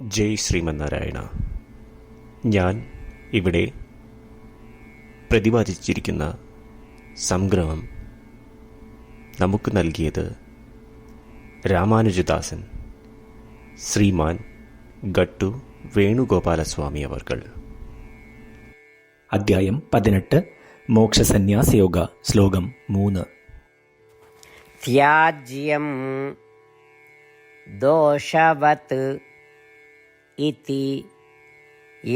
ജയ് ശ്രീമന്നാരായണ. ഞാൻ ഇവിടെ പ്രതിപാദിച്ചിരിക്കുന്ന സംഗ്രഹം നമുക്ക് നൽകിയത് രാമാനുജദാസൻ ശ്രീമാൻ ഗട്ടു വേണുഗോപാലസ്വാമി അവർകൾ. അദ്ധ്യായം പതിനെട്ട് മോക്ഷസന്യാസയോഗ ശ്ലോകം മൂന്ന്. ത്യാജ്യം ദോഷവത് इति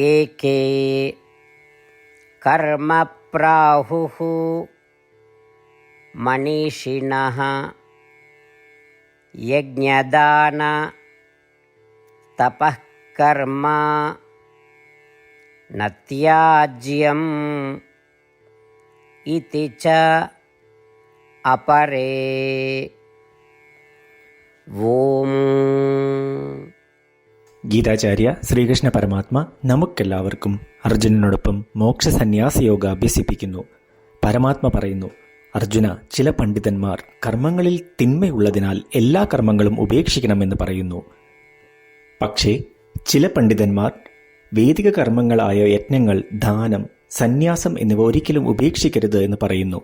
एके कर्म प्राहुः मनीषिणः यज्ञदान तपः कर्म न त्याज्यम् इति च अपरे ॐ ഗീതാചാര്യ ശ്രീകൃഷ്ണ പരമാത്മ നമുക്കെല്ലാവർക്കും അർജുനനോടൊപ്പം മോക്ഷസന്യാസയോഗ അഭ്യസിപ്പിക്കുന്നു പരമാത്മ പറയുന്നു അർജുന ചില പണ്ഡിതന്മാർ കർമ്മങ്ങളിൽ തിന്മയുള്ളതിനാൽ എല്ലാ കർമ്മങ്ങളും ഉപേക്ഷിക്കണമെന്ന് പറയുന്നു. പക്ഷേ ചില പണ്ഡിതന്മാർ വേദിക കർമ്മങ്ങളായ യജ്ഞങ്ങൾ ദാനം സന്യാസം എന്നിവ ഒരിക്കലും ഉപേക്ഷിക്കരുത് എന്ന് പറയുന്നു.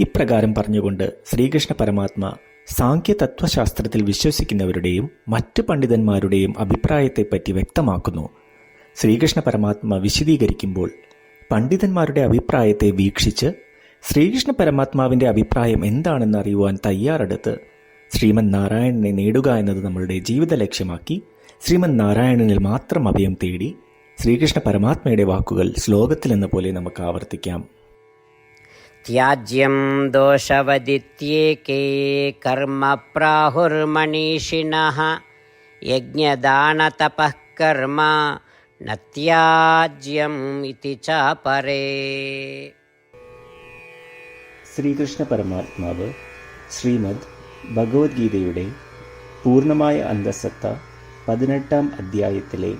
ഇപ്രകാരം പറഞ്ഞുകൊണ്ട് ശ്രീകൃഷ്ണ പരമാത്മ സാഖ്യ തത്വശാസ്ത്രത്തിൽ വിശ്വസിക്കുന്നവരുടെയും മറ്റ് പണ്ഡിതന്മാരുടെയും അഭിപ്രായത്തെപ്പറ്റി വ്യക്തമാക്കുന്നു. ശ്രീകൃഷ്ണ പരമാത്മ വിശദീകരിക്കുമ്പോൾ പണ്ഡിതന്മാരുടെ അഭിപ്രായത്തെ വീക്ഷിച്ച് ശ്രീകൃഷ്ണ പരമാത്മാവിന്റെ അഭിപ്രായം എന്താണെന്ന് അറിയുവാൻ തയ്യാറെടുത്ത് ശ്രീമൻ നാരായണനെ നേടുക എന്നത് നമ്മളുടെ ജീവിത ലക്ഷ്യമാക്കി ശ്രീമൻ നാരായണനിൽ മാത്രം അഭയം തേടി ശ്രീകൃഷ്ണ പരമാത്മയുടെ വാക്കുകൾ ശ്ലോകത്തിലെന്ന പോലെ നമുക്ക് ആവർത്തിക്കാം. त्याज्यं दोषवदित्येके कर्म प्राहुर्मनीषिणः यज्ञदानतपः कर्म न त्याज्यम् इति च परे ശ്രീകൃഷ്ണ പരമാത്മാവ് ശ്രീമദ് ഭഗവത്ഗീതയുടെ പൂർണ്ണമായ അന്തസത്ത പതിനെട്ടാം അധ്യായത്തിലെ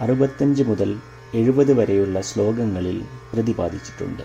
അറുപത്തഞ്ച് മുതൽ എഴുപത് വരെയുള്ള ശ്ലോകങ്ങളിൽ പ്രതിപാദിച്ചിട്ടുണ്ട്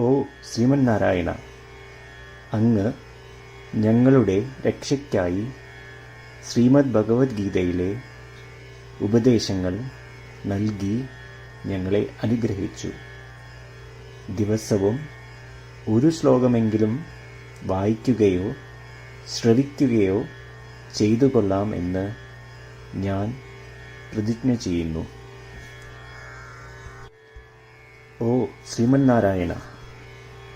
ഓ ശ്രീമന്നാരായണ അങ്ങ് ഞങ്ങളുടെ രക്ഷയ്ക്കായി ശ്രീമദ് ഭഗവത്ഗീതയിലെ ഉപദേശങ്ങൾ നൽകി ഞങ്ങളെ അനുഗ്രഹിച്ചു. ദിവസവും ഒരു ശ്ലോകമെങ്കിലും വായിക്കുകയോ ശ്രവിക്കുകയോ ചെയ്തു കൊള്ളാം എന്ന് ഞാൻ പ്രതിജ്ഞ ചെയ്യുന്നു. ഓ ശ്രീമന്നാരായണ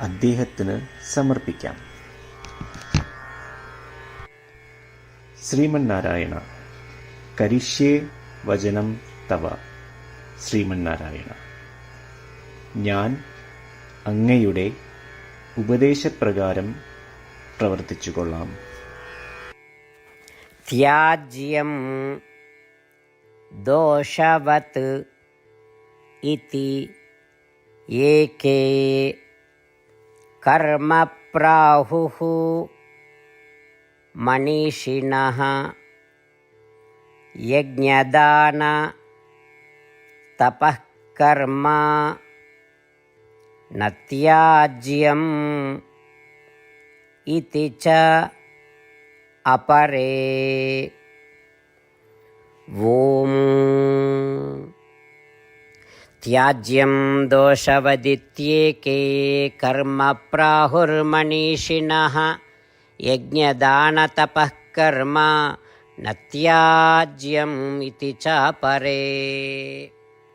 അദ്ദേഹത്തിന് സമർപ്പിക്കാം. ശ്രീമന്നാരായണ കരിഷ്യേ വചനം തവ. ശ്രീമന്നാരായണ ഞാൻ അങ്ങയുടെ ഉപദേശപ്രകാരം പ്രവർത്തിച്ചു കൊള്ളാം ത്യാജ്യം ദോഷവത് ഇതി ഏകേ कर्म प्राहुः मनीषिणः यज्ञदान तपः कर्म न त्याज्यम् इति च अपरे। ॐ त्याज्यं दोषवदित्येके कर्म प्राहुर्मनीषिणः यज्ञदानतपः कर्म न त्याज्यम् इति च परे